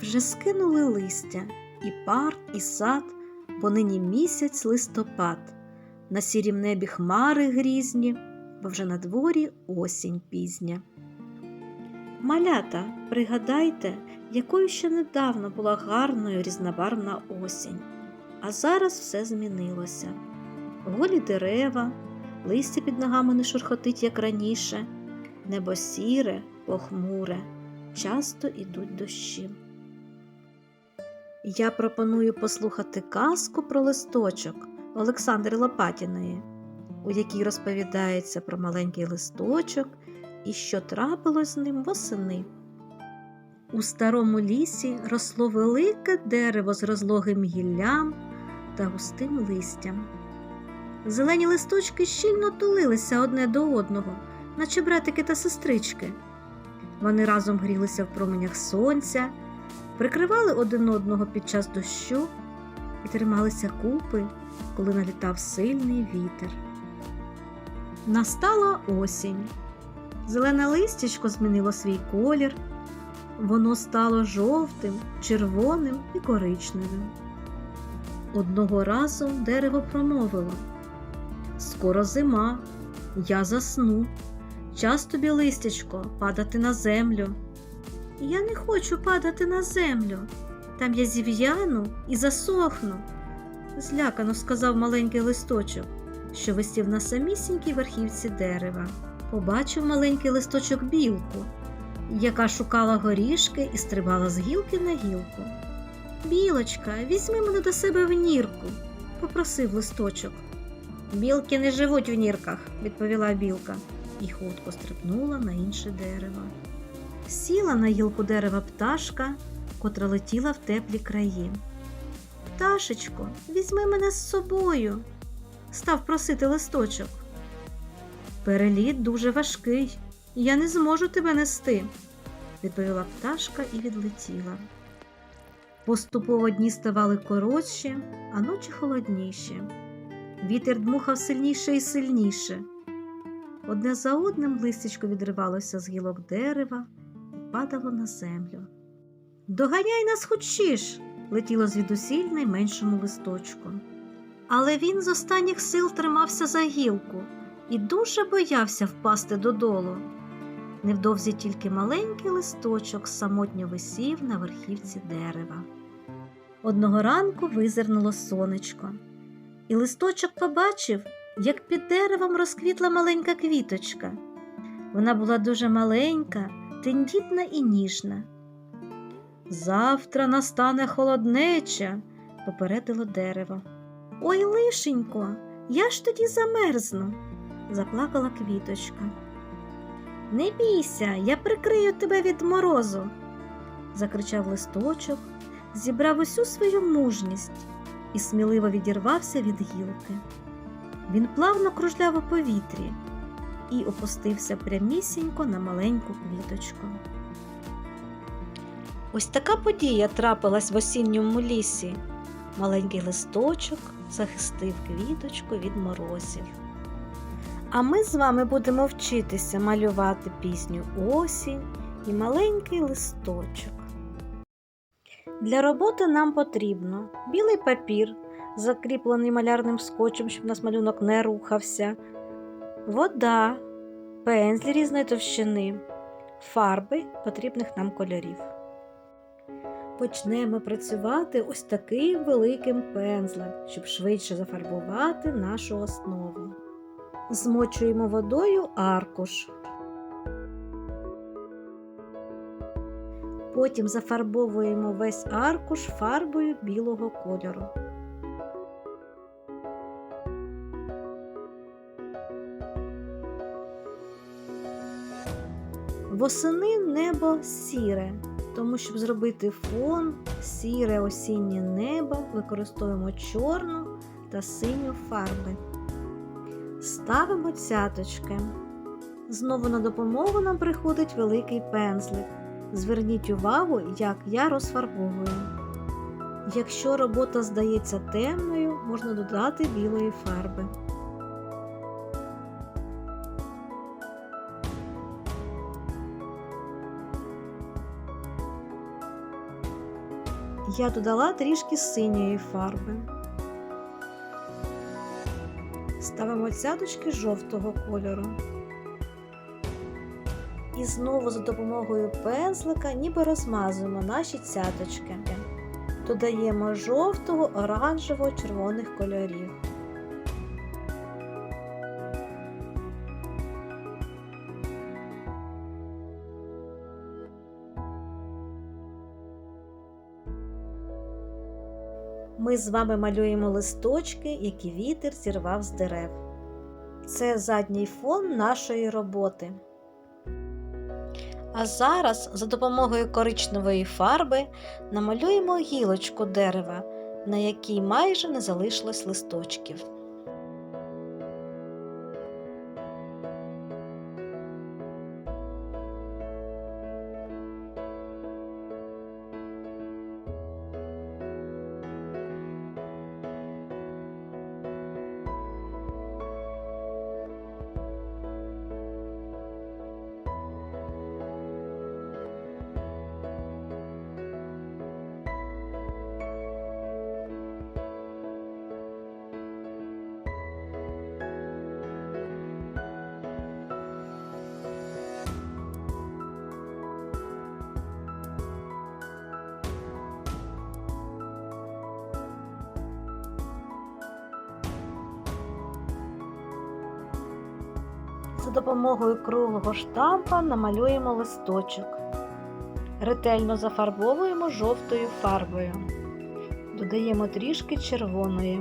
Вже скинули листя, і парк, і сад, бо нині місяць листопад, на сірім небі хмари грізні, бо вже на дворі осінь пізня. Малята, пригадайте, якою ще недавно була гарною різнобарвна осінь, а зараз все змінилося. Голі дерева, листя під ногами не шурхотить, як раніше, небо сіре, похмуре, часто ідуть дощі. Я пропоную послухати казку про листочок Олександри Лопатіної, у якій розповідається про маленький листочок і що трапилось з ним восени. У старому лісі росло велике дерево з розлогим гіллям та густим листям. Зелені листочки щільно тулилися одне до одного, наче братики та сестрички. Вони разом грілися в променях сонця, прикривали один одного під час дощу і трималися купи, коли налітав сильний вітер. Настала осінь. Зелене листячко змінило свій колір. Воно стало жовтим, червоним і коричневим. Одного разу дерево промовило Скоро зима, я засну. Час тобі, листячко, падати на землю. Я не хочу падати на землю. Там я зів'яну і засохну, злякано сказав маленький листочок, що висів на самісінькій верхівці дерева. Побачив маленький листочок білку, яка шукала горішки і стрибала з гілки на гілку. Білочка, візьми мене до себе в нірку, попросив листочок. Білки не живуть в нірках, відповіла білка і хутко стрибнула на інше дерево. Сіла на гілку дерева пташка, котра летіла в теплі краї. Пташечко, візьми мене з собою, став просити листочок. Переліт дуже важкий, я не зможу тебе нести, відповіла пташка і відлетіла. Поступово дні ставали коротші, а ночі холодніші. Вітер дмухав сильніше і сильніше. Одне за одним листячко відривалося з гілок дерева падало на землю. Доганяй нас хочеш, летіло звідусіль найменшому листочку. Але він з останніх сил тримався за гілку і дуже боявся впасти додолу. Невдовзі тільки маленький листочок самотньо висів на верхівці дерева. Одного ранку визирнуло сонечко, і листочок побачив, як під деревом розквітла маленька квіточка. Вона була дуже маленька, тендітна і ніжна. Завтра настане холоднеча, попередило дерево. Ой, лишенько, я ж тоді замерзну, заплакала квіточка. Не бійся, я прикрию тебе від морозу, закричав листочок, зібрав усю свою мужність і сміливо відірвався від гілки. Він плавно кружляв у повітрі і опустився прямісінько на маленьку квіточку. Ось така подія трапилась в осінньому лісі. Маленький листочок захистив квіточку від морозів. А ми з вами будемо вчитися малювати пісню Осінь і маленький листочок. Для роботи нам потрібно білий папір, закріплений малярним скотчем, щоб у нас малюнок не рухався, вода, пензлі різної товщини, фарби потрібних нам кольорів. Почнемо працювати ось таким великим пензлем, щоб швидше зафарбувати нашу основу. Змочуємо водою аркуш. Потім зафарбовуємо весь аркуш фарбою білого кольору. Восени небо сіре, тому щоб зробити фон сіре осіннє небо, використовуємо чорну та синю фарби. Ставимо цяточки. Знову на допомогу нам приходить великий пензлик. Зверніть увагу, як я розфарбовую. Якщо робота здається темною, можна додати білої фарби. Я додала трішки синьої фарби. Ставимо цяточки жовтого кольору. І знову за допомогою пензлика ніби розмазуємо наші цяточки. Додаємо жовтого, оранжевого, червоних кольорів. Ми з вами малюємо листочки, які вітер зірвав з дерев. Це задній фон нашої роботи. А зараз за допомогою коричневої фарби намалюємо гілочку дерева, на якій майже не залишилось листочків. За допомогою круглого штампа намалюємо листочок. Ретельно зафарбовуємо жовтою фарбою. Додаємо трішки червоної.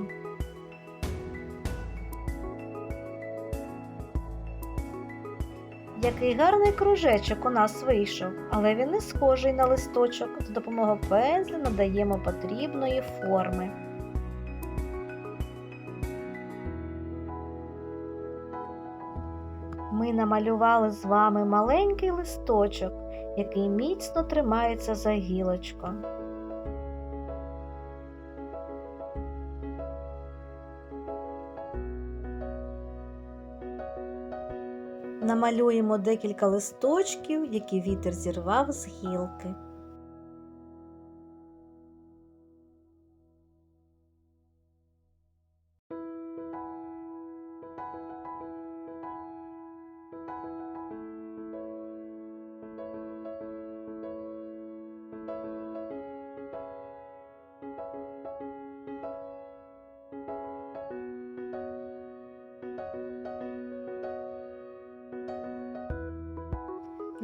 Який гарний кружечок у нас вийшов, але він не схожий на листочок. За допомогою пензля надаємо потрібної форми. Ми намалювали з вами маленький листочок, який міцно тримається за гілочку. Намалюємо декілька листочків, які вітер зірвав з гілки.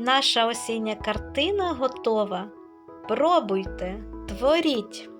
Наша осіння картина готова. Пробуйте, творіть!